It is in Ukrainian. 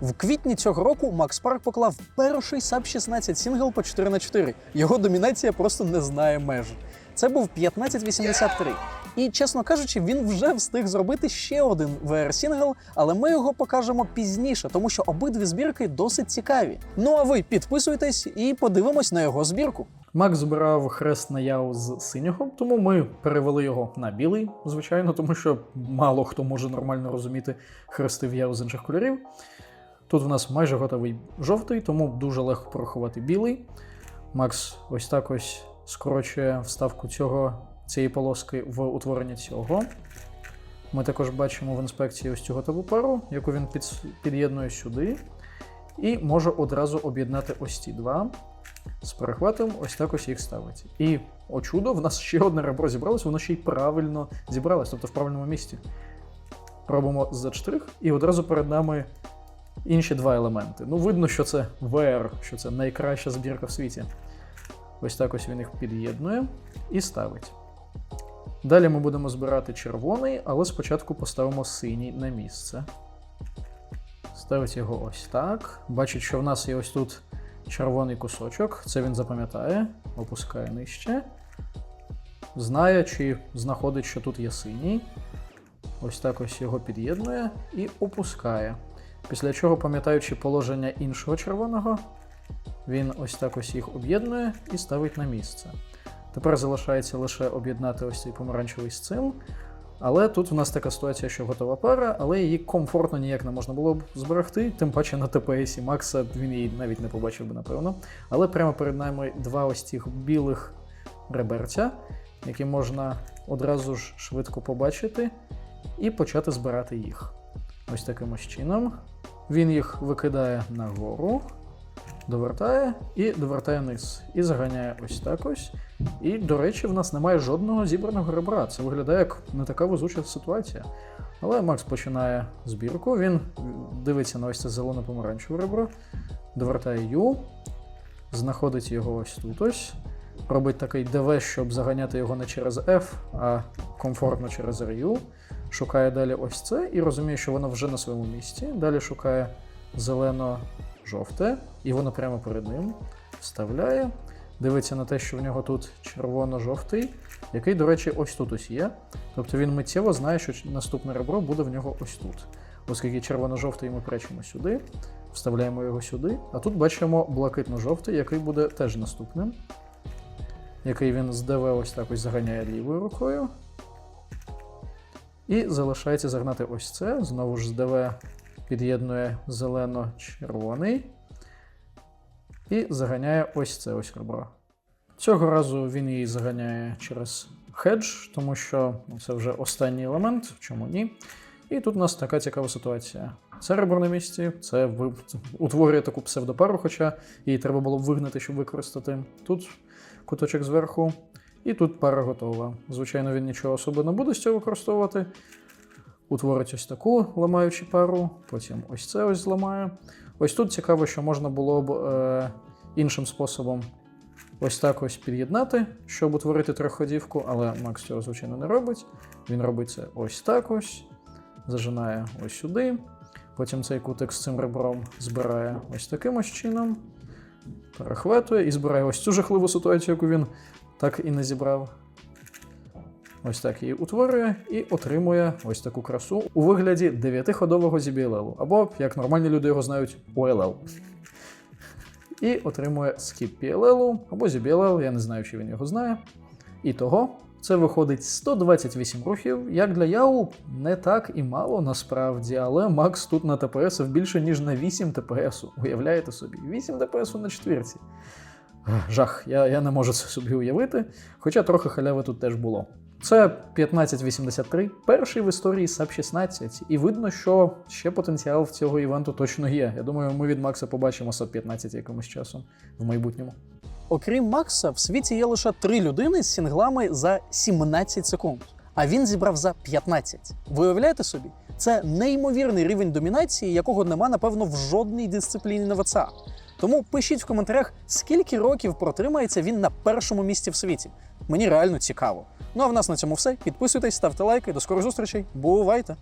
В квітні цього року Макс Парк поклав перший саб 16 сінгл по 4 на 4 Його домінація просто не знає меж. Це був 1583. І, чесно кажучи, він вже встиг зробити ще один VR сінгл, але ми його покажемо пізніше, тому що обидві збірки досить цікаві. Ну а ви підписуйтесь і подивимось на його збірку. Макс збирав хрест на яу з синього, тому ми перевели його на білий, звичайно, тому що мало хто може нормально розуміти хрести в яу з інших кольорів. Тут в нас майже готовий жовтий, тому дуже легко порахувати білий. Макс ось так ось скорочує вставку цього, цієї полоски в утворення цього. Ми також бачимо в інспекції ось цю готову пару, яку він під, під'єднує сюди. І може одразу об'єднати ось ці два. З перехватом ось так ось їх ставить. І, о чудо, в нас ще одне ребро зібралось, воно ще й правильно зібралось, тобто в правильному місці. Робимо за штрих, і одразу перед нами інші два елементи. Ну, видно, що це VR, що це найкраща збірка в світі. Ось так ось він їх під'єднує і ставить. Далі ми будемо збирати червоний, але спочатку поставимо синій на місце. Ставить його ось так. Бачить, що в нас є ось тут червоний кусочок. Це він запам'ятає, опускає нижче. Знає, чи знаходить, що тут є синій. Ось так ось його під'єднує і опускає. Після чого, пам'ятаючи положення іншого червоного, він ось так ось їх об'єднує і ставить на місце. Тепер залишається лише об'єднати ось цей помаранчевий з цим. Але тут у нас така ситуація, що готова пара, але її комфортно ніяк не можна було б зберегти, тим паче на ТПСі Макса він її навіть не побачив би, напевно. Але прямо перед нами два ось цих білих реберця, які можна одразу ж швидко побачити і почати збирати їх. Ось таким ось чином. Він їх викидає нагору, довертає і довертає низ. І заганяє ось так ось. І, до речі, в нас немає жодного зібраного ребра. Це виглядає як не така везуча ситуація. Але Макс починає збірку, він дивиться на ось це зелено-помаранчеве ребро, довертає Ю, знаходить його ось тут ось, робить такий ДВ, щоб заганяти його не через F, а комфортно через RU. Шукає далі ось це і розуміє, що воно вже на своєму місці. Далі шукає зелено-жовте, і воно прямо перед ним вставляє. Дивиться на те, що в нього тут червоно-жовтий, який, до речі, ось тут ось є. Тобто він миттєво знає, що наступне ребро буде в нього ось тут. Оскільки червоно-жовтий ми прячемо сюди, вставляємо його сюди. А тут бачимо блакитно-жовтий, який буде теж наступним. Який він з ДВ ось так ось заганяє лівою рукою. І залишається загнати ось це. Знову ж ДВ під'єднує зелено-червоний. І заганяє ось це ось ребро. Цього разу він її заганяє через хедж, тому що це вже останній елемент, чому ні. І тут у нас така цікава ситуація. Це ребро на місці, це утворює таку псевдопару, хоча її треба було б вигнати, щоб використати. Тут куточок зверху, і тут пара готова. Звичайно, він нічого особо не буде з цього використовувати. Утворить ось таку ламаючу пару, потім ось це ось зламає. Ось тут цікаво, що можна було б е, іншим способом ось так ось під'єднати, щоб утворити трьохходівку, але Макс цього, звичайно, не робить. Він робить це ось так ось, зажинає ось сюди. Потім цей кутик з цим ребром збирає ось таким ось чином, перехватує і збирає ось цю жахливу ситуацію, яку він так і не зібрав. Ось так її утворює і отримує ось таку красу у вигляді дев'ятиходового ZBLL, або, як нормальні люди його знають, OLL. І отримує skip PLL або ZBLL, я не знаю, чи він його знає. І того це виходить 128 рухів. Як для Яу, не так і мало насправді, але Макс тут на ТПС більше, ніж на 8 ТПС. Уявляєте собі? 8 ТПС на четвірці. Жах, я, я не можу це собі уявити, хоча трохи халяви тут теж було. Це 1583, перший в історії SAP 16, і видно, що ще потенціал в цього івенту точно є. Я думаю, ми від Макса побачимо SAP 15 якимось часом в майбутньому. Окрім Макса, в світі є лише три людини з сінглами за 17 секунд, а він зібрав за 15. Ви уявляєте собі? Це неймовірний рівень домінації, якого нема, напевно, в жодній дисципліні на ВЦА. Тому пишіть в коментарях, скільки років протримається він на першому місці в світі. Мені реально цікаво. Ну а в нас на цьому все. Підписуйтесь, ставте лайки. До скорих зустрічей. Бувайте!